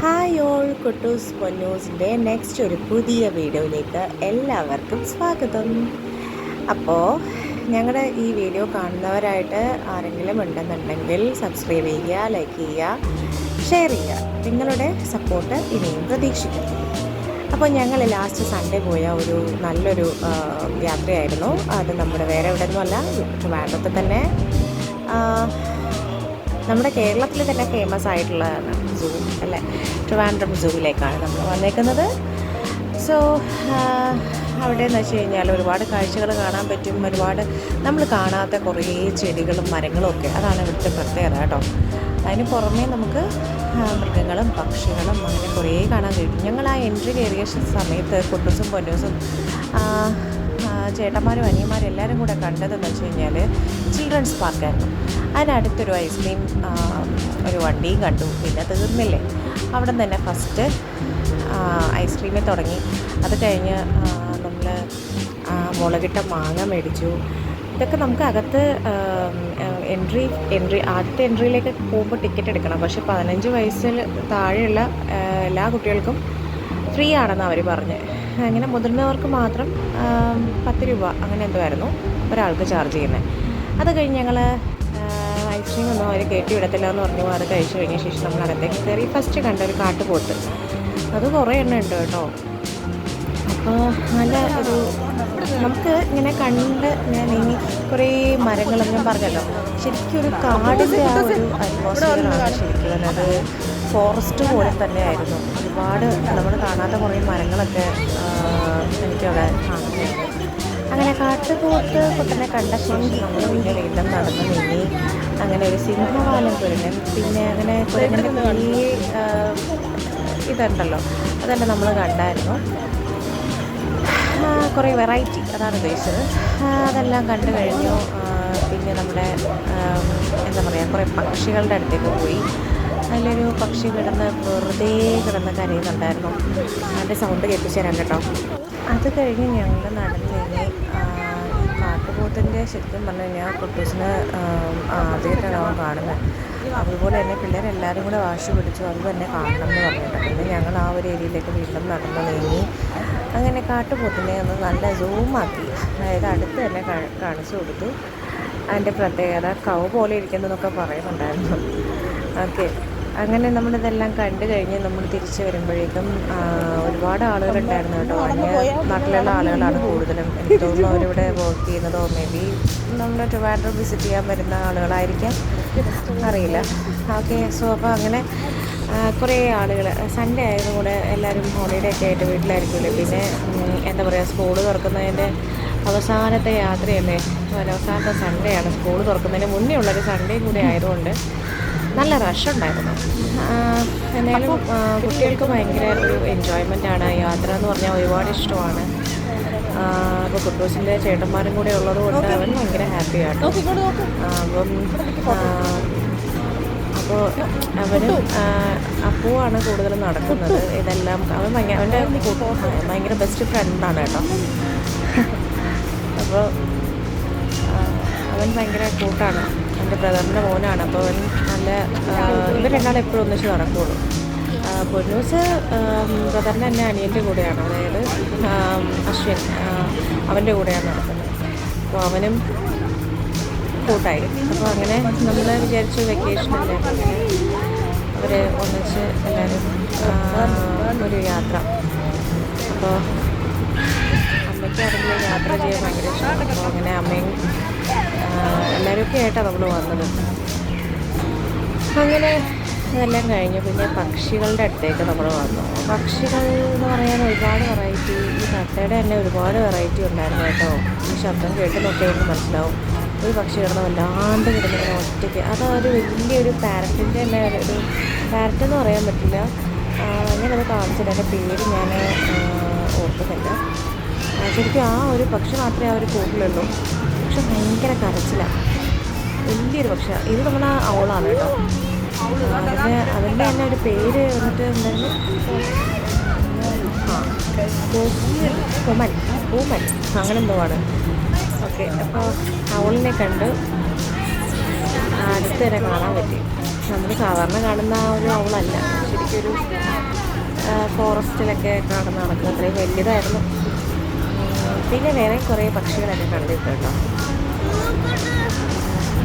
Hi all കുട്ടൂസ് പൊന്നൂസിന്റെ next ഒരു പുതിയ വീഡിയോയിലേക്ക് എല്ലാവർക്കും സ്വാഗതം. അപ്പോൾ ഞങ്ങളുടെ ഈ വീഡിയോ കാണുന്നവരായിട്ട് ആരെങ്കിലും ഉണ്ടെന്നുണ്ടെങ്കിൽ സബ്സ്ക്രൈബ് ചെയ്യുക ലൈക്ക് ചെയ്യുക ഷെയർ ചെയ്യുക. നിങ്ങളുടെ സപ്പോർട്ട് ഇനിയും പ്രതീക്ഷിക്കുന്നു. അപ്പോൾ ഞങ്ങൾ ലാസ്റ്റ് സൺഡേ പോയ ഒരു നല്ലൊരു യാത്രയായിരുന്നു. അത് നമ്മുടെ വേറെ എവിടെ നിന്നുമല്ല വേണ്ടത്തിൽ തന്നെ നമ്മുടെ കേരളത്തിൽ തന്നെ ഫേമസ് ആയിട്ടുള്ളതാണ്. സൂ അല്ലേ? ട്രിവാൻഡ്രം സൂവിലേക്കാണ് നമ്മൾ വന്നേക്കുന്നത്. സോ അവിടെ എന്ന് വെച്ച് കഴിഞ്ഞാൽ ഒരുപാട് കാഴ്ചകൾ കാണാൻ പറ്റും. ഒരുപാട് നമ്മൾ കാണാത്ത കുറേ ചെടികളും മരങ്ങളും ഒക്കെ. അതാണ് ഇവിടുത്തെ പ്രത്യേകത കേട്ടോ. അതിന് പുറമേ നമുക്ക് മൃഗങ്ങളും പക്ഷികളും അങ്ങനെ കുറേ കാണാൻ കഴിയും. ഞങ്ങൾ ആ എൻട്രി കയറിയ സമയത്ത് കുട്ടൂസും പൊന്നൂസും ചേട്ടന്മാരും അനിയന്മാരും എല്ലാവരും കൂടെ കണ്ടതെന്ന് വെച്ച് കഴിഞ്ഞാൽ ചിൽഡ്രൻസ് പാർക്കായിരുന്നു. അതിനടുത്തൊരു ഐസ്ക്രീം ഒരു വണ്ടിയും കണ്ടു. പിന്നെ തീർന്നില്ലേ. അവിടെ നിന്ന് തന്നെ ഫസ്റ്റ് ഐസ്ക്രീമിൽ തുടങ്ങി. അത് കഴിഞ്ഞ് നമ്മൾ മുളകിട്ട മാങ്ങ മേടിച്ചു. ഇതൊക്കെ നമുക്ക് അകത്ത് എൻട്രി എൻട്രി ആദ്യത്തെ എൻട്രിയിലേക്ക് പോകുമ്പോൾ ടിക്കറ്റ് എടുക്കണം. പക്ഷേ പതിനഞ്ച് വയസ്സിൽ താഴെയുള്ള എല്ലാ കുട്ടികൾക്കും ഫ്രീ ആണെന്ന് അവർ പറഞ്ഞ്. അങ്ങനെ മുതിർന്നവർക്ക് മാത്രം പത്ത് രൂപ അങ്ങനെ എന്തോ ആയിരുന്നു ഒരാൾക്ക് ചാർജ് ചെയ്യുന്നത്. അത് കഴിഞ്ഞ് ഞങ്ങൾ ഐസ്ക്രീം ഒന്നും അവർ കയറ്റി വിടത്തില്ല എന്ന് പറഞ്ഞു. അത് കഴിച്ചു കഴിഞ്ഞ ശേഷം നമ്മൾ അകത്തേക്ക് കയറി ഫസ്റ്റ് കണ്ട ഒരു കാട്ടുപോത്ത്. അത് കുറേ എണ്ണം ഉണ്ട് കേട്ടോ. അപ്പോൾ നല്ല ഒരു നമുക്ക് ഇങ്ങനെ കണ്ട് ഞാൻ ഇനി കുറേ മരങ്ങളും ഞാൻ പറഞ്ഞല്ലോ. ശരിക്കും ഒരു കാടിന്റെ ആ ഒരു അറ്റ്മോസ്ഫിയറാണ് ശരിക്കും അത് ഫോറസ്റ്റ് പോലെ തന്നെയായിരുന്നു. ഒരുപാട് നമ്മൾ കാണാത്ത കുറേ മരങ്ങളൊക്കെ എനിക്ക് എനിക്കവിടെ കാണുന്നുണ്ട്. അങ്ങനെ കാട്ടുപോത്ത് കുട്ടനെ കണ്ട ശേഷം നമ്മൾ പിന്നെ വീണ്ടും നടന്നു നീങ്ങി. അങ്ങനെ ഒരു സിംഹവാലം കുരങ്ങൻ പിന്നെ അങ്ങനെ കുരങ്ങന്റെ ഈ ഇതുണ്ടല്ലോ അതെല്ലാം നമ്മൾ കണ്ടായിരുന്നു. കുറേ വെറൈറ്റി അതാണ് ഉദ്ദേശിച്ചത്. അതെല്ലാം കണ്ടു കഴിഞ്ഞു. പിന്നെ നമ്മുടെ എന്താ പറയുക കുറേ പക്ഷികളുടെ അടുത്തേക്ക് പോയി. അതിലൊരു പക്ഷി കിടന്ന് വെറുതെ കിടന്ന് കരയുന്നുണ്ടായിരുന്നു. അതിന്റെ സൗണ്ട് കേൾപ്പിച്ചു തരാം കേട്ടോ. അത് കഴിഞ്ഞ് ഞങ്ങൾ നടന്നു കഴിഞ്ഞ് ആ, ഈ കാട്ടുപോത്തിന്റെ ശരിക്കും പറഞ്ഞു കഴിഞ്ഞാൽ കുട്ടൂസിന് ആദ്യമായിട്ടാണ് അവൻ കാണുന്നത്. അതുപോലെ തന്നെ പിള്ളേരെല്ലാവരും കൂടെ വാശി പിടിച്ചു അത് തന്നെ കാണണം എന്ന് പറഞ്ഞിട്ട്. പിന്നെ ഞങ്ങൾ ആ ഒരു ഏരിയയിലേക്ക് വീണ്ടും നടന്നു നീങ്ങി. അങ്ങനെ കാട്ടുപോത്തിനെ ഒന്ന് നല്ല സൂമാക്കി അതായത് അടുത്ത് തന്നെ കാണിച്ചു കൊടുത്തു. അതിന്റെ പ്രത്യേകത കവ് പോലെ ഇരിക്കുന്നതെന്നൊക്കെ പറയുന്നുണ്ടായിരുന്നു. ഓക്കെ അങ്ങനെ നമ്മളിതെല്ലാം കണ്ടു കഴിഞ്ഞ് നമ്മൾ തിരിച്ചു വരുമ്പോഴേക്കും ഒരുപാട് ആളുകളുണ്ടായിരുന്നു കേട്ടോ. അന്യ നാട്ടിലുള്ള ആളുകളാണ് കൂടുതലും. എനിക്ക് തോന്നുന്നു അവരിവിടെ വർക്ക് ചെയ്യുന്നതോ മേ ബി നമ്മുടെ ട്രിവാൻഡ്രം വിസിറ്റ് ചെയ്യാൻ വരുന്ന ആളുകളായിരിക്കാം. അറിയില്ല. ഓക്കെ സോ അപ്പോൾ അങ്ങനെ കുറേ ആളുകൾ സൺഡേ ആയതും കൂടെ എല്ലാവരും ഹോളിഡേ ഒക്കെ ആയിട്ട് വീട്ടിലായിരിക്കുമല്ലോ? പിന്നെ എന്താ പറയുക സ്കൂൾ തുറക്കുന്നതിന്റെ അവസാനത്തെ യാത്രയല്ലേ? അവസാനത്തെ സൺഡേ ആണ്. സ്കൂൾ തുറക്കുന്നതിന് മുന്നേ ഉള്ളൊരു സൺഡേ കൂടെ ആയതുകൊണ്ട് നല്ല റഷ് ഉണ്ടായിരുന്നു. എന്നാലും കുട്ടികൾക്ക് ഭയങ്കര ഒരു എൻജോയ്മെന്റ് ആണ്. യാത്ര എന്ന് പറഞ്ഞാൽ ഒരുപാട് ഇഷ്ടമാണ്. അപ്പോൾ കുട്ടൂസിന്റെ ചേട്ടന്മാരും കൂടെ ഉള്ളത് കൊണ്ട് അവൻ ഭയങ്കര ഹാപ്പിയാണ് അപ്പം അപ്പോൾ അവനും അപ്പുവാണ് കൂടുതലും നടക്കുന്നത്. ഇതെല്ലാം അവൻ ഭയങ്കര അവന്റെ ഭയങ്കര ബെസ്റ്റ് ഫ്രണ്ടാണ് കേട്ടോ. അപ്പോൾ അവൻ ഭയങ്കര കൂട്ടാണ് എന്റെ ബ്രദറിന്റെ മോനാണ്. അപ്പോൾ അവൻ നല്ല ഇവർ രണ്ടാളും എപ്പോഴും ഒന്നിച്ച് നടക്കുകയുള്ളൂ പൊന്നൂസ് ബ്രദറിന്റെ തന്നെ അനിയന്റെ കൂടെയാണ്. അതായത് അശ്വിൻ അവന്റെ കൂടെയാണ് നടക്കുന്നത്. അപ്പോൾ അവനും കൂട്ടായി. അപ്പോൾ അങ്ങനെ നമ്മൾ വിചാരിച്ച വെക്കേഷനല്ലേ അവർ ഒന്നിച്ച് എല്ലാവരും ഒരു യാത്ര. അപ്പോൾ അമ്മയ്ക്കാണെങ്കിൽ യാത്ര ചെയ്യാൻ ഭയങ്കര ഇഷ്ടമാണ്. അപ്പോൾ അങ്ങനെ അമ്മയും ആ, എല്ലാവരും ഒക്കെ ആയിട്ടാണ് നമ്മൾ വന്നത്. അങ്ങനെ അതെല്ലാം കഴിഞ്ഞു. പിന്നെ പക്ഷികളുടെ അടുത്തേക്ക് നമ്മൾ വന്നു. പക്ഷികൾ എന്ന് പറയാൻ ഒരുപാട് വെറൈറ്റി ഈ തത്തയുടെ തന്നെ ഒരുപാട് വെറൈറ്റി ഉണ്ടായിരുന്നു കേട്ടോ. ഈ ശബ്ദം കേട്ട് നോക്കിയാൽ മനസ്സിലാവും. ഒരു പക്ഷി കിടന്ന് വല്ലാണ്ട് കിടന്നിങ്ങനെ ഒറ്റയ്ക്ക്. അത് ഒരു വലിയൊരു പാരറ്റിന്റെ തന്നെ ഒരു പാരറ്റ് എന്ന് പറയാൻ പറ്റില്ല. അങ്ങനെ ഞാനത് കാണിച്ചില്ല. എന്റെ പേര് ഞാൻ ഓർക്കുന്നില്ല. ശരിക്കും ആ ഒരു പക്ഷി മാത്രമേ ആ ഒരു കൂട്ടിലുള്ളൂ പക്ഷെ ഭയങ്കര കരച്ചിലാണ് വലിയൊരു പക്ഷെ ഇത് നമ്മുടെ അവളാണ് കേട്ടോ. അതിന്റെ അതിന്റെ തന്നെ ഒരു പേര് വന്നിട്ട് എന്തായിരുന്നു? കൊമൻ പൂമൻ അങ്ങനെ എന്തോ ആണ്. ഓക്കെ അപ്പോൾ അവളിനെ കണ്ട് അടുത്ത് തന്നെ കാണാൻ പറ്റി. നമ്മൾ സാധാരണ കാണുന്ന ആ ഒരു അവളല്ല ശരിക്കൊരു ഫോറസ്റ്റിലൊക്കെ കാണുന്ന നടക്കുന്നത് അത്രയും വലിയതായിരുന്നു പിന്നെ വേറെ കുറേ പക്ഷികളൊക്കെ കണ്ടിട്ടുണ്ടോ?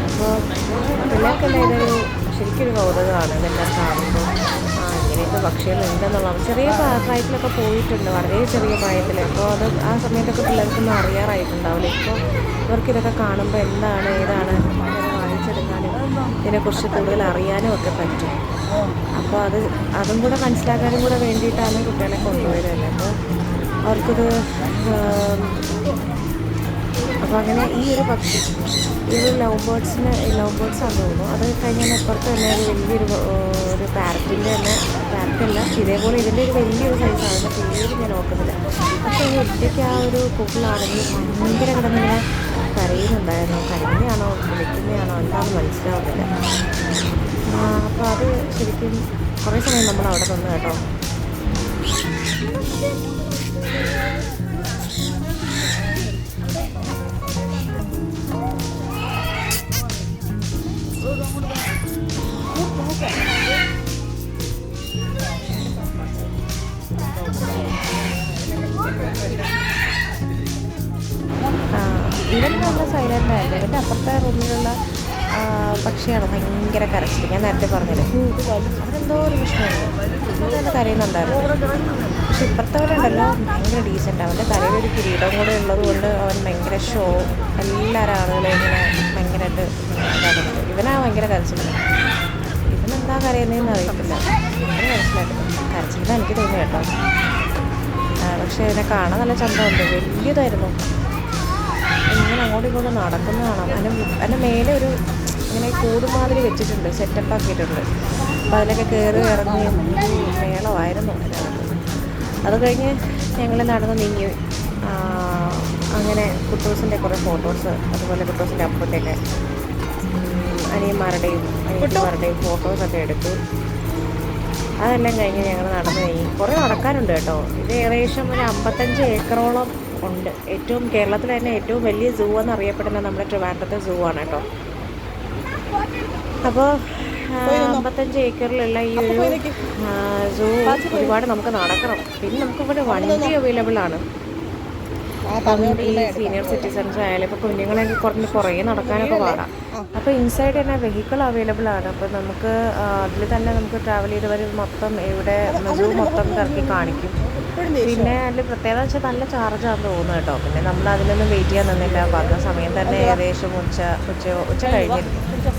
അപ്പോൾ പിള്ളേർക്കെല്ലാം ഇതൊരു ശരിക്കൊരു കൗതുകമാണ് ഇതെല്ലാം കാണുമ്പോൾ ആ ഇങ്ങനെയൊക്കെ പക്ഷികളുണ്ടെന്നുള്ള ചെറിയ പ്രാ- പ്രായത്തിലൊക്കെ പോയിട്ടുണ്ട് വളരെ ചെറിയ പ്രായത്തിൽ അപ്പോൾ അത് ആ സമയത്തൊക്കെ പിള്ളേർക്കൊന്നും അറിയാറായിട്ടുണ്ടാവില്ല. ഇപ്പോൾ ഇവർക്ക് ഇതൊക്കെ കാണുമ്പോൾ എന്താണ് ഏതാണ് വായിച്ചെടുക്കാനും ഇതിനെക്കുറിച്ച് കൂടുതൽ അറിയാനും ഒക്കെ പറ്റും. അപ്പോൾ അത് അതും കൂടെ മനസ്സിലാക്കാനും കൂടെ വേണ്ടിയിട്ടാണ് കുട്ടികളെ കൊണ്ടുപോയത് അപ്പോൾ അവർക്കത് അപ്പോൾ അങ്ങനെ ഈ ഒരു പക്ഷി ഈ ഒരു ലവ് ബേർഡ്സിന് ലവ് ബേർഡ്സ് ആണെന്ന് തോന്നുന്നു. അത് കഴിഞ്ഞാൽ അപ്പുറത്ത് തന്നെ ഒരു വലിയൊരു ഒരു പാരറ്റിന്റെ തന്നെ പാരറ്റല്ല ഇതേപോലെ ഇതിന്റെ ഒരു വലിയൊരു സൈസാണ് പേര് ഞാൻ നോക്കുന്നില്ല പക്ഷേ ഈ ഒറ്റയ്ക്ക് ആ ഒരു കുട്ടിലാണെങ്കിൽ ഭയങ്കര കിടന്നിങ്ങനെ കരയുന്നുണ്ടായിരുന്നു. കരയുന്നതാണോ വിളിക്കുന്നതാണോ എന്താണെന്ന് മനസ്സിലാവുന്നില്ല. അപ്പോൾ അത് ശരിക്കും കുറേ സമയം നമ്മൾ അവിടെ നിന്ന് കേട്ടോ. ഇവൻ നല്ല സൈലന്റ് ആയിരുന്നു. ഇവന്റെ അപ്പുറത്തെ റൂമിലുള്ള പക്ഷിയാണ് ഭയങ്കര കരച്ചിൽ ഞാൻ നേരത്തെ പറഞ്ഞത് അതെന്തോ ഒരു പ്രശ്നമുണ്ട് അതൊന്ന് കരയുന്നുണ്ടായിരുന്നു പക്ഷെ ഇപ്പുറത്തവരുണ്ടല്ലോ ഭയങ്കര ഡീസന്റ് അവന്റെ തലയിൽ ഒരു കിരീടം കൂടെ ഉള്ളത് കൊണ്ട് അവൻ ഭയങ്കര ഷോ എല്ലാവരും ആളുകളെ ഇങ്ങനെ ഭയങ്കരമായിട്ട് ഇവനാ ഭയങ്കര കരച്ചിലാണ് ഇവനെന്താ കരയുന്നതെന്ന് അറിയത്തില്ല. ഭയങ്കര കരച്ചിലായിരുന്നു കരച്ചിലെന്ന് എനിക്ക് തോന്നി കേട്ടോ. പക്ഷേ ഇതിനെ കാണാൻ നല്ല ചന്തമുണ്ട്. വലിയതായിരുന്നു. ഇങ്ങനെ അങ്ങോട്ടും ഇങ്ങോട്ടും നടക്കുന്ന കാണാം അതിന് അതിന്റെ മേലെ ഒരു ഇങ്ങനെ കൂടുമാതിരി വെച്ചിട്ടുണ്ട് സെറ്റപ്പ് ആക്കിയിട്ടുണ്ട്. അപ്പോൾ അതിലൊക്കെ കയറി ഇറങ്ങി മേളമായിരുന്നു. അത് കഴിഞ്ഞ് ഞങ്ങൾ നടന്ന് നീങ്ങി. അങ്ങനെ കുട്ടൂസിന്റെ കുറേ ഫോട്ടോസ് അതുപോലെ കുട്ടൂസിന്റെ അപ്പുറത്തേക്ക് അനിയന്മാരുടെയും അനിയന്മാരുടെയും ഫോട്ടോസൊക്കെ എടുത്തു. അതെല്ലാം കഴിഞ്ഞ് ഞങ്ങൾ നടന്നു കഴിഞ്ഞു കുറേ നടക്കാനുണ്ട് കേട്ടോ. ഇത് ഏകദേശം ഒരു അമ്പത്തഞ്ച് ഏക്കറോളം ഉണ്ട്. ഏറ്റവും കേരളത്തിൽ തന്നെ ഏറ്റവും വലിയ സൂ എന്നറിയപ്പെടുന്ന നമ്മുടെ ട്രിവാൻഡ്രത്തെ സൂ ആണ് കേട്ടോ. അപ്പോൾ അമ്പത്തഞ്ച് ഏക്കറിലുള്ള ഈ ഒരു സൂ ഒരുപാട് നമുക്ക് നടക്കണം. പിന്നെ നമുക്കിവിടെ വണ്ടി അവൈലബിൾ ആണ്. ഈ സീനിയർ സിറ്റിസൺസ് ആയാലും ഇപ്പോൾ കുഞ്ഞുങ്ങളെങ്കിൽ കുറഞ്ഞ് കുറേ നടക്കാനൊക്കെ പാടാം. അപ്പോൾ ഇൻസൈഡ് തന്നെ വെഹിക്കിൾ അവൈലബിൾ ആണ്. അപ്പോൾ നമുക്ക് അതിൽ തന്നെ നമുക്ക് ട്രാവൽ ചെയ്ത് വരും മൊത്തം ഇവിടെ സൂ മൊത്തം കറക്കി കാണിക്കും. പിന്നെ അതിൽ പ്രത്യേകത വെച്ചാൽ നല്ല ചാർജാണെന്ന് തോന്നുന്നു കേട്ടോ. പിന്നെ നമ്മൾ അതിനൊന്നും വെയിറ്റ് ചെയ്യാൻ നിന്നില്ല. വന്ന സമയം തന്നെ ഏകദേശം ഉച്ച ഉച്ച ഉച്ച കഴിഞ്ഞിരുന്നു.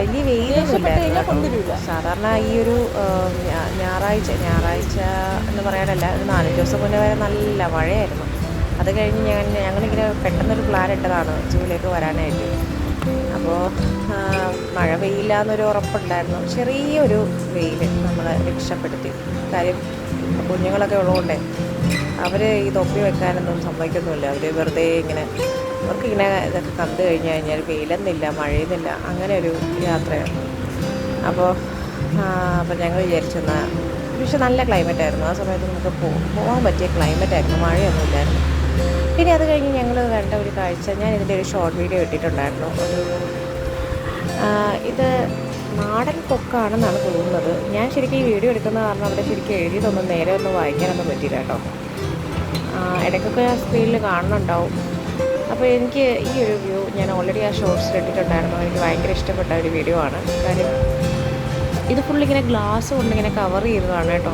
വലിയ വെയിലൊന്നും സാധാരണ ഈ ഒരു ഞായറാഴ്ച ഞായറാഴ്ച എന്ന് പറയാനല്ല ഒരു നാല് ദിവസം മുന്നേ വരെ നല്ല മഴയായിരുന്നു. അത് കഴിഞ്ഞ് ഞാൻ ഞങ്ങളിങ്ങനെ പെട്ടെന്നൊരു പ്ലാൻ ഇട്ടതാണ് ജൂലേക്ക് വരാനായിട്ട്. അപ്പോൾ മഴ പെയ്യില്ല എന്നൊരു ഉറപ്പുണ്ടായിരുന്നു. ചെറിയൊരു വെയിൽ നമ്മളെ രക്ഷപ്പെടുത്തി. കാര്യം കുഞ്ഞുങ്ങളൊക്കെ ഉള്ളതുകൊണ്ടേ അവർ ഈ തൊപ്പി വെക്കാനൊന്നും സമ്മതിക്കൊന്നുമില്ല. അവർ വെറുതെ ഇങ്ങനെ അവർക്കിങ്ങനെ ഇതൊക്കെ കണ്ടു കഴിഞ്ഞ് കഴിഞ്ഞാൽ വെയിലെന്നില്ല മഴയെന്നില്ല അങ്ങനെ ഒരു യാത്രയാണ്. അപ്പോൾ അപ്പോൾ ഞങ്ങൾ വിചാരിച്ചെന്നാൽ പക്ഷെ നല്ല ക്ലൈമറ്റ് ആയിരുന്നു. ആ സമയത്ത് നമുക്ക് പോകാൻ പറ്റിയ ക്ലൈമറ്റ് ആയിരുന്നു. മഴയൊന്നും ഇല്ലായിരുന്നു. പിന്നെ അത് കഴിഞ്ഞ് ഞങ്ങൾ കണ്ട ഒരു കാഴ്ച ഞാൻ ഇതിന്റെ ഒരു ഷോർട്ട് വീഡിയോ ഇട്ടിട്ടുണ്ടായിരുന്നു. ഒരു ഇത് നാടൻ കൊക്കാണെന്നാണ് തോന്നുന്നത്. ഞാൻ ശരിക്കും ഈ വീഡിയോ എടുക്കുന്ന കാരണം അവിടെ ശരിക്കും എഴുതിയതൊന്നും നേരെ ഒന്നും വായിക്കാനൊന്നും പറ്റിയില്ല കേട്ടോ. ഇടയ്ക്കൊക്കെ സ്ക്രീനിൽ കാണുന്നുണ്ടാവും. അപ്പോൾ എനിക്ക് ഈ ഒരു വ്യൂ ഞാൻ ഓൾറെഡി ആ ഷോർട്സ് ഇട്ടിട്ടുണ്ടായിരുന്നു. എനിക്ക് ഭയങ്കര ഇഷ്ടപ്പെട്ട ഒരു വീഡിയോ ആണ്. കാര്യം ഇത് ഫുള്ളിങ്ങനെ ഗ്ലാസ് കൊണ്ട് ഇങ്ങനെ കവർ ചെയ്തതാണ് കേട്ടോ.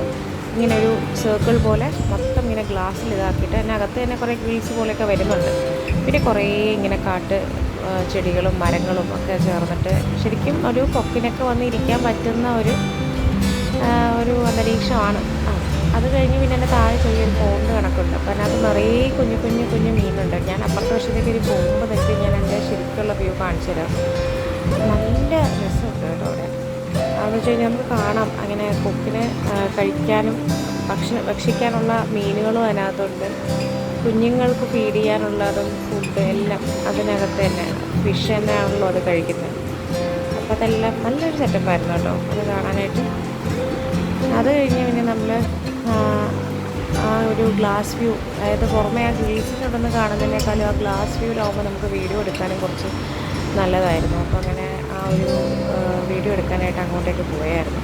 ഇങ്ങനെ ഒരു സർക്കിൾ പോലെ മൊത്തം ഇങ്ങനെ ഗ്ലാസ്സിൽ ഇതാക്കിയിട്ട് അകത്ത് തന്നെ കുറേ ഗ്രീൽസ് പോലെയൊക്കെ വരുന്നുണ്ട്. പിന്നെ കുറേ ഇങ്ങനെ കാട്ട് ചെടികളും മരങ്ങളും ഒക്കെ ചേർന്നിട്ട് ശരിക്കും ഒരു കൊക്കിനൊക്കെ വന്ന് ഇരിക്കാൻ പറ്റുന്ന ഒരു ഒരു അന്തരീക്ഷമാണ്. അത് കഴിഞ്ഞ് പിന്നെ എന്റെ താഴെ ചെറിയൊരു പോണ്ട് കണക്കുണ്ട്. അപ്പോൾ അതിനകത്ത് നിറയെ കുഞ്ഞു കുഞ്ഞു കുഞ്ഞു മീനുണ്ട്. ഞാൻ അപ്പുറത്തെ വശത്തേക്ക് ഒരു പോകുമ്പോൾ തെറ്റി ഞാൻ എന്റെ ശരിക്കുള്ള വ്യൂ കാണിച്ചു തരാം. നല്ല രസമുണ്ട് കേട്ടോ അവിടെ. അതെന്ന് വെച്ച് കഴിഞ്ഞാൽ നമുക്ക് കാണാം. അങ്ങനെ കൊക്കിനെ കഴിക്കാനും ഭക്ഷണ ഭക്ഷിക്കാനുള്ള മീനുകളും അതിനകത്തുണ്ട്. കുഞ്ഞുങ്ങൾക്ക് ഫീഡ് ചെയ്യാനുള്ളതും ഫുഡ് എല്ലാം അതിനകത്ത് തന്നെ. ഫിഷ് തന്നെയാണല്ലോ അത് കഴിക്കുന്നത്. അപ്പോൾ അതെല്ലാം നല്ലൊരു സെറ്റപ്പായിരുന്നു കേട്ടോ. അത് കാണാനായിട്ട്. അത് കഴിഞ്ഞ് പിന്നെ നമ്മൾ ആ ഒരു ഗ്ലാസ് വ്യൂ അതായത് പുറമേ ആ ഗ്രീസിനുണ്ടെന്ന് കാണുന്നതിനേക്കാളും ആ ഗ്ലാസ് വ്യൂവിലാവുമ്പോൾ നമുക്ക് വീഡിയോ എടുക്കാനും കുറച്ച് നല്ലതായിരുന്നു. അപ്പോൾ അങ്ങനെ ആ ഒരു വീഡിയോ എടുക്കാനായിട്ട് അങ്ങോട്ടേക്ക് പോയായിരുന്നു.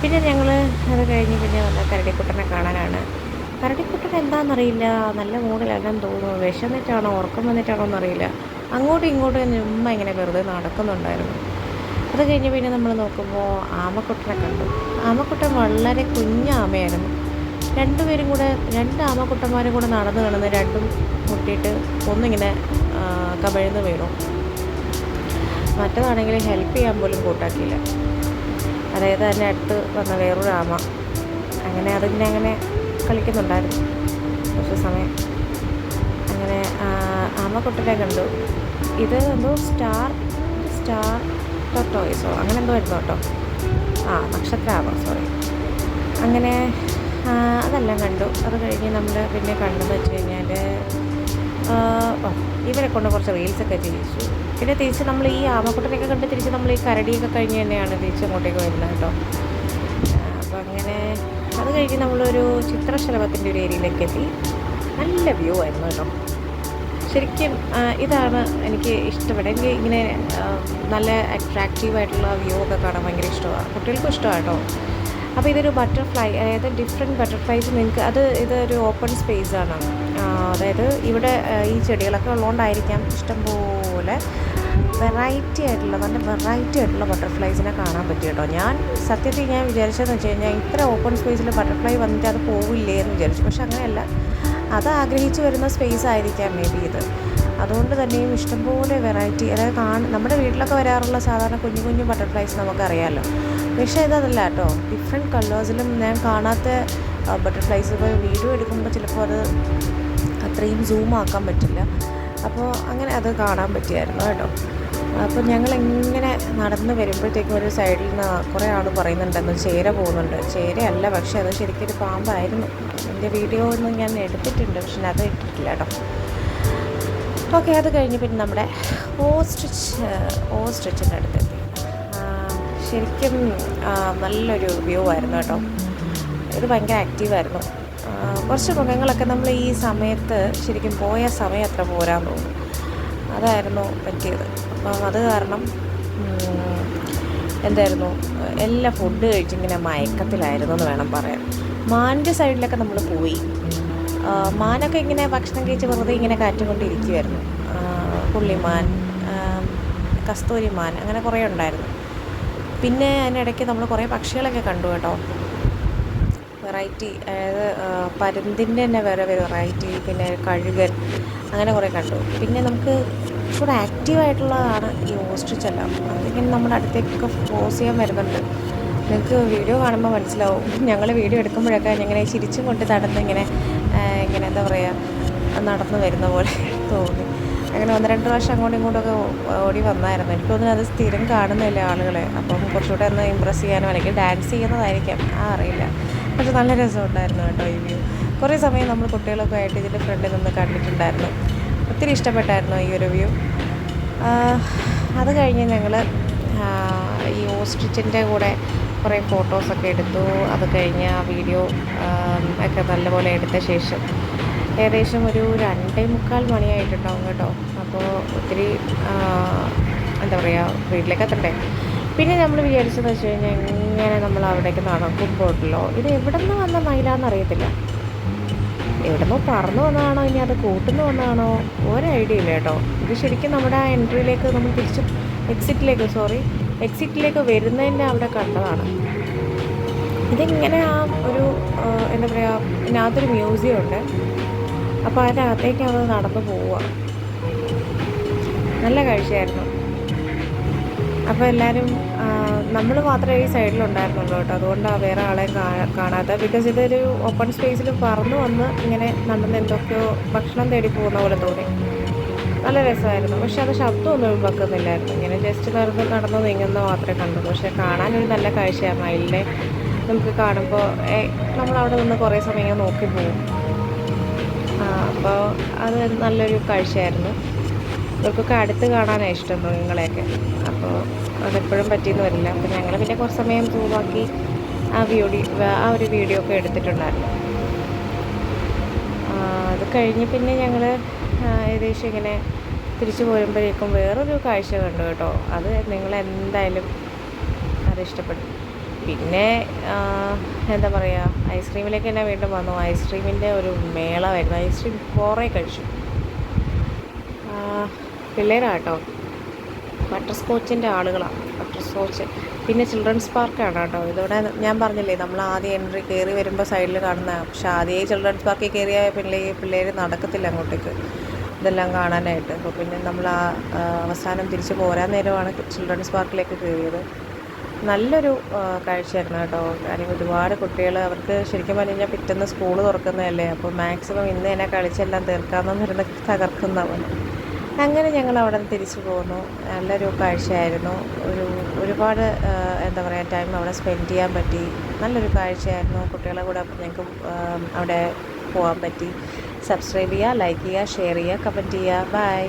പിന്നെ ഞങ്ങൾ അത് കഴിഞ്ഞ് പിന്നെ വന്ന കരടിക്കുട്ടനെ കാണാനാണ്. കരടിക്കുട്ടൻ എന്താണെന്നറിയില്ല നല്ല മൂടിലെല്ലാം തോന്നുന്നു. വിശന്നിട്ടാണോ? ഉറക്കം വന്നിട്ടാണോ എന്നറിയില്ല. അങ്ങോട്ടും ഇങ്ങോട്ടും ഉമ്മ ഇങ്ങനെ വെറുതെ നടക്കുന്നുണ്ടായിരുന്നു. അത് കഴിഞ്ഞ് പിന്നെ നമ്മൾ നോക്കുമ്പോൾ ആമക്കുട്ടനെ കണ്ടു. ആമക്കുട്ടൻ വളരെ കുഞ്ഞ ആമയായിരുന്നു രണ്ടുപേരും കൂടെ രണ്ട് ആമക്കുട്ടന്മാരും കൂടെ നടന്നു കിടന്ന് രണ്ടും മുട്ടിയിട്ട് ഒന്നിങ്ങനെ കമിഴ്ന്ന് വീണു. മറ്റതാണെങ്കിൽ ഹെൽപ്പ് ചെയ്യാൻ പോലും കൂട്ടാക്കിയില്ല. അതായത് അതിന്റെ അടുത്ത് വന്ന വേറൊരു ആമ. അങ്ങനെ അതിങ്ങനെ അങ്ങനെ കളിക്കുന്നുണ്ടായിരുന്നു. കുറച്ച് സമയം. അങ്ങനെ ആമ ആമക്കുട്ടനെ കണ്ടു. ഇത് എന്തോ സ്റ്റാർ സ്റ്റാർ ടോട്ടോയിസോ അങ്ങനെ എന്തോ ആയിരുന്നു കേട്ടോ. ആ നക്ഷത്രാമോ സോറി അങ്ങനെ അതെല്ലാം കണ്ടു. അത് കഴിഞ്ഞ് നമ്മൾ പിന്നെ കണ്ടെന്ന് വെച്ച് കഴിഞ്ഞാൽ ഇവരെ കൊണ്ട് കുറച്ച് റീൽസൊക്കെ ചെയ്യിച്ചു പിന്നെ തിരിച്ച് നമ്മൾ ഈ ആമക്കുട്ടനെയൊക്കെ കണ്ട് തിരിച്ച് നമ്മൾ ഈ കരടിയൊക്കെ കഴിഞ്ഞ് തന്നെയാണ് തിരിച്ച് അങ്ങോട്ടേക്ക് വരുന്നത് കേട്ടോ. അപ്പോൾ അങ്ങനെ അത് കഴിഞ്ഞ് നമ്മളൊരു ചിത്രശലഭത്തിന്റെ ഒരു ഏരിയയിലേക്ക് എത്തി. നല്ല വ്യൂ ആയിരുന്നു കേട്ടോ. ശരിക്കും ഇതാണ് എനിക്ക് ഇഷ്ടപ്പെട്ടത്. എനിക്ക് ഇങ്ങനെ നല്ല അട്രാക്റ്റീവായിട്ടുള്ള വ്യൂ ഒക്കെ കാണാൻ ഭയങ്കര ഇഷ്ടമാണ്. കുട്ടികൾക്കും ഇഷ്ടമാണ് കേട്ടോ. അപ്പോൾ ഇതൊരു ബട്ടർഫ്ലൈ അതായത് ഡിഫറെന്റ് ബട്ടർഫ്ലൈസ് നിങ്ങൾക്ക് അത് ഇതൊരു ഓപ്പൺ സ്പേസ് ആണ്. അതായത് ഇവിടെ ഈ ചെടികളൊക്കെ ഉള്ളതുകൊണ്ടായിരിക്കാം ഇഷ്ടംപോലെ വെറൈറ്റി ആയിട്ടുള്ള നല്ല വെറൈറ്റി ആയിട്ടുള്ള ബട്ടർഫ്ലൈസിനെ കാണാൻ പറ്റി കേട്ടോ. ഞാൻ സത്യത്തിൽ ഞാൻ വിചാരിച്ചതെന്ന് വെച്ച് കഴിഞ്ഞാൽ ഇത്ര ഓപ്പൺ സ്പേസിൽ ബട്ടർഫ്ലൈ വന്നിട്ട് അത് പോവില്ലേ എന്ന് വിചാരിച്ചു. പക്ഷെ അങ്ങനെയല്ല. അത് ആഗ്രഹിച്ചു വരുന്ന സ്പേസ് ആയിരിക്കാം മേ ബി ഇത്. അതുകൊണ്ട് തന്നെയും ഇഷ്ടംപോലെ വെറൈറ്റി അതായത് കാണ നമ്മുടെ വീട്ടിലൊക്കെ വരാറുള്ള സാധാരണ കുഞ്ഞു കുഞ്ഞു ബട്ടർഫ്ലൈസ് നമുക്കറിയാമല്ലോ പക്ഷേ ഇതല്ല കേട്ടോ. ഡിഫറെന്റ് കളേഴ്സിലും ഞാൻ കാണാത്ത ബട്ടർഫ്ലൈസ് ഇപ്പോൾ വീഡിയോ എടുക്കുമ്പോൾ ചിലപ്പോൾ അത് അത്രയും സൂം ആക്കാൻ പറ്റില്ല. അപ്പോൾ അങ്ങനെ അത് കാണാൻ പറ്റിയായിരുന്നു കേട്ടോ. അപ്പോൾ ഞങ്ങൾ എങ്ങനെ നടന്ന് വരുമ്പോഴത്തേക്കും ഒരു സൈഡിൽ നിന്ന് കുറേ ആൾ പറയുന്നുണ്ടെന്ന് ചേര പോകുന്നുണ്ട്. ചേരയല്ല പക്ഷേ അത് ശരിക്കും ഒരു പാമ്പായിരുന്നു. എന്റെ വീഡിയോ ഒന്നും ഞാൻ എടുത്തിട്ടുണ്ട് പക്ഷെ അത് ഇട്ടിട്ടില്ല കേട്ടോ. ഓക്കെ അത് കഴിഞ്ഞ് പിന്നെ നമ്മുടെ ഓസ്ട്രിച്ച് ഓസ്ട്രിച്ചിന്റെ അടുത്ത്. ശരിക്കും നല്ലൊരു വ്യൂ ആയിരുന്നു കേട്ടോ. ഇത് ഭയങ്കര ആക്റ്റീവായിരുന്നു കുറച്ച് മൃഗങ്ങളൊക്കെ നമ്മൾ ഈ സമയത്ത് ശരിക്കും പോയ സമയം അത്ര പോരാൻ തോന്നും അതായിരുന്നു പറ്റിയത്. അപ്പം അത് കാരണം എന്തായിരുന്നു എല്ലാ ഫുഡ് കഴിച്ചിങ്ങനെ മയക്കത്തിലായിരുന്നു എന്ന് വേണം പറയാൻ. മാന്റെ സൈഡിലൊക്കെ നമ്മൾ പോയി. മാനൊക്കെ ഇങ്ങനെ ഭക്ഷണം കഴിച്ച് വെറുതെ ഇങ്ങനെ കാറ്റും കൊണ്ടിരിക്കുമായിരുന്നു ആ, പുള്ളിമാൻ കസ്തൂരിമാൻ അങ്ങനെ കുറേ ഉണ്ടായിരുന്നു. പിന്നെ അതിനിടയ്ക്ക് നമ്മൾ കുറേ പക്ഷികളൊക്കെ കണ്ടു കേട്ടോ. വെറൈറ്റി അതായത് പരുന്തിന്റെ തന്നെ വേറെ വെറൈറ്റി പിന്നെ കഴുകൻ അങ്ങനെ കുറേ കണ്ടു. പിന്നെ നമുക്ക് കുറച്ചുകൂടെ ആക്റ്റീവായിട്ടുള്ളതാണ് ഈ ഓസ്ട്രിച്ചെല്ലാം അതിങ്ങനെ നമ്മുടെ അടുത്തേക്കൊക്കെ പോസ് ചെയ്യാൻ വരുന്നുണ്ട്. നിങ്ങൾക്ക് വീഡിയോ കാണുമ്പോൾ മനസ്സിലാവും. ഞങ്ങൾ വീഡിയോ എടുക്കുമ്പോഴൊക്കെ ഇങ്ങനെ ചിരിച്ചും കൊണ്ട് നടന്ന് ഇങ്ങനെ ഇങ്ങനെ എന്താ പറയുക നടന്നു വരുന്ന പോലെ തോന്നി. അങ്ങനെ ഒന്ന് രണ്ട് പ്രാവശ്യം അങ്ങോട്ടും ഇങ്ങോട്ടൊക്കെ ഓടി വന്നായിരുന്നു. എനിക്ക് തോന്നുന്നു അത് സ്ഥിരം കാണുന്നില്ല ആളുകളെ? അപ്പം കുറച്ചുകൂടെ ഒന്ന് ഇമ്പ്രസ് ചെയ്യാനോ അല്ലെങ്കിൽ ഡാൻസ് ചെയ്യുന്നതായിരിക്കാം. ആ അറിയില്ല. പക്ഷെ നല്ല രസമുണ്ടായിരുന്നു കേട്ടോ ഈ വ്യൂ കുറേ സമയം നമ്മൾ കുട്ടികളൊക്കെ ആയിട്ട് ഇതിന്റെ ഫ്രണ്ടിൽ നിന്ന് കണ്ടിട്ടുണ്ടായിരുന്നു. ഒത്തിരി ഇഷ്ടപ്പെട്ടായിരുന്നു ഈ ഒരു വ്യൂ അത് കഴിഞ്ഞ് ഞങ്ങൾ ഈ ഓസ്ട്രിച്ചിന്റെ കൂടെ കുറേ ഫോട്ടോസൊക്കെ എടുത്തു. അത് കഴിഞ്ഞ് ആ വീഡിയോ ഒക്കെ നല്ലപോലെ എടുത്ത ശേഷം ഏകദേശം ഒരു രണ്ടേ മുക്കാൽ മണിയായിട്ടുണ്ടാവും കേട്ടോ. അപ്പോൾ ഒത്തിരി എന്താ പറയുക വീട്ടിലേക്ക് എത്തണ്ടേ? പിന്നെ നമ്മൾ വിചാരിച്ചതെന്ന് വെച്ച് കഴിഞ്ഞാൽ ഇങ്ങനെ നമ്മൾ അവിടേക്ക് നടക്കുമ്പോഴല്ലോ ഇത് എവിടെ നിന്ന് വന്ന മയിലാന്നറിയത്തില്ല എവിടുന്നോ പറന്നു വന്നതാണോ ഇനി അത് കൂട്ടുന്നു വന്നതാണോ ഒരു ഐഡിയ ഇല്ല കേട്ടോ. ഇത് ശരിക്കും നമ്മുടെ ആ എൻട്രിയിലേക്ക് നമ്മൾ തിരിച്ച് എക്സിറ്റിലേക്ക് സോറി എക്സിറ്റിലേക്ക് വരുന്നതിന്റെ അവിടെ കണ്ടതാണ്. ഇതിങ്ങനെ ആ ഒരു എന്താ പറയുക ഇതിനകത്തൊരു മ്യൂസിയം ഉണ്ട്. അപ്പോൾ അതിനകത്തേക്ക് അത് നടന്നു പോവുക. നല്ല കാഴ്ചയായിരുന്നു. അപ്പോൾ എല്ലാവരും നമ്മൾ മാത്രമേ ഈ സൈഡിലുണ്ടായിരുന്നുള്ളൂ കേട്ടോ. അതുകൊണ്ടാണ് വേറെ ആളെ കാണാത്ത. ബിക്കോസ് ഇതൊരു ഓപ്പൺ സ്പേസിൽ പറന്ന് വന്ന് ഇങ്ങനെ നടന്ന് എന്തൊക്കെയോ ഭക്ഷണം തേടി പോകുന്ന പോലെ തോന്നി. നല്ല രസമായിരുന്നു. പക്ഷെ അത് ശബ്ദമൊന്നും വെക്കുന്നില്ലായിരുന്നു ഇങ്ങനെ ജസ്റ്റ് നടന്ന് നടന്നു നീങ്ങുന്ന മാത്രമേ കണ്ടുള്ളൂ പക്ഷെ കാണാനൊരു നല്ല കാഴ്ചയാണ് മയിലിനെ നമുക്ക് കാണുമ്പോൾ നമ്മളവിടെ നിന്ന് കുറേ സമയം നോക്കി പോകും അപ്പോൾ അത് നല്ലൊരു കാഴ്ചയായിരുന്നു. ഇവർക്കൊക്കെ അടുത്ത് കാണാനാണ് ഇഷ്ടം മൃഗങ്ങളെയൊക്കെ. അപ്പോൾ അതെപ്പോഴും പറ്റിയെന്ന് വരില്ല. അപ്പോൾ ഞങ്ങൾ പിന്നെ കുറച്ച് സമയം സൂമാക്കി ആ വീഡിയോ ആ ഒരു വീഡിയോ ഒക്കെ എടുത്തിട്ടുണ്ടായിരുന്നു. അത് കഴിഞ്ഞ് പിന്നെ ഞങ്ങൾ ഏകദേശം ഇങ്ങനെ തിരിച്ചു പോരുമ്പോഴേക്കും വേറൊരു കാഴ്ച കണ്ടു കേട്ടോ. അത് നിങ്ങൾ എന്തായാലും അത് ഇഷ്ടപ്പെടും പിന്നെ എന്താ പറയുക ഐസ്ക്രീമിലേക്ക് തന്നെ വീണ്ടും വന്നു. ഐസ്ക്രീമിന്റെ ഒരു മേളമായിരുന്നു ഐസ്ക്രീം കുറേ കഴിച്ചു. പിള്ളേരാട്ടോ. ബട്ടർ സ്കോച്ചിന്റെ ആളുകളാണ് ബട്ടർ സ്കോച്ച് പിന്നെ ചിൽഡ്രൻസ് പാർക്കാണ് കേട്ടോ. ഇതോടെ ഞാൻ പറഞ്ഞില്ലേ നമ്മൾ ആദ്യം എൻട്രി കയറി വരുമ്പോൾ സൈഡിൽ കാണുന്ന പക്ഷെ ആദ്യമേ ചിൽഡ്രൻസ് പാർക്കിൽ കയറിയ പിള്ളേ പിള്ളേർ നടക്കത്തില്ല അങ്ങോട്ടേക്ക്. ഇതെല്ലാം കാണാനായിട്ട്. അപ്പോൾ പിന്നെ നമ്മൾ ആ, അവസാനം തിരിച്ച് പോരാൻ നേരമാണ് ചിൽഡ്രൻസ് പാർക്കിലേക്ക് കയറിയത്. നല്ലൊരു കാഴ്ചയായിരുന്നു കേട്ടോ. കാര്യം ഒരുപാട് കുട്ടികൾ അവർക്ക് ശരിക്കും പറഞ്ഞു കഴിഞ്ഞാൽ പിറ്റേന്ന് സ്കൂൾ തുറക്കുന്നതല്ലേ. അപ്പോൾ മാക്സിമം ഇന്ന് തന്നെ കളിച്ചെല്ലാം തീർക്കാമെന്നിരുന്ന് പോലെ അങ്ങനെ ഞങ്ങൾ അവിടെ നിന്ന് തിരിച്ചു പോന്നു. നല്ലൊരു കാഴ്ചയായിരുന്നു. ഒരു ഒരുപാട് എന്താ പറയുക ടൈം അവിടെ സ്പെൻഡ് ചെയ്യാൻ പറ്റി. നല്ലൊരു കാഴ്ചയായിരുന്നു. കുട്ടികളെ കൂടെ ഞങ്ങൾക്ക് അവിടെ പോകാൻ പറ്റി. സബ്സ്ക്രൈബ് ചെയ്യുക ലൈക്ക് ചെയ്യുക ഷെയർ ചെയ്യുക കമന്റ് ചെയ്യുക. ബൈ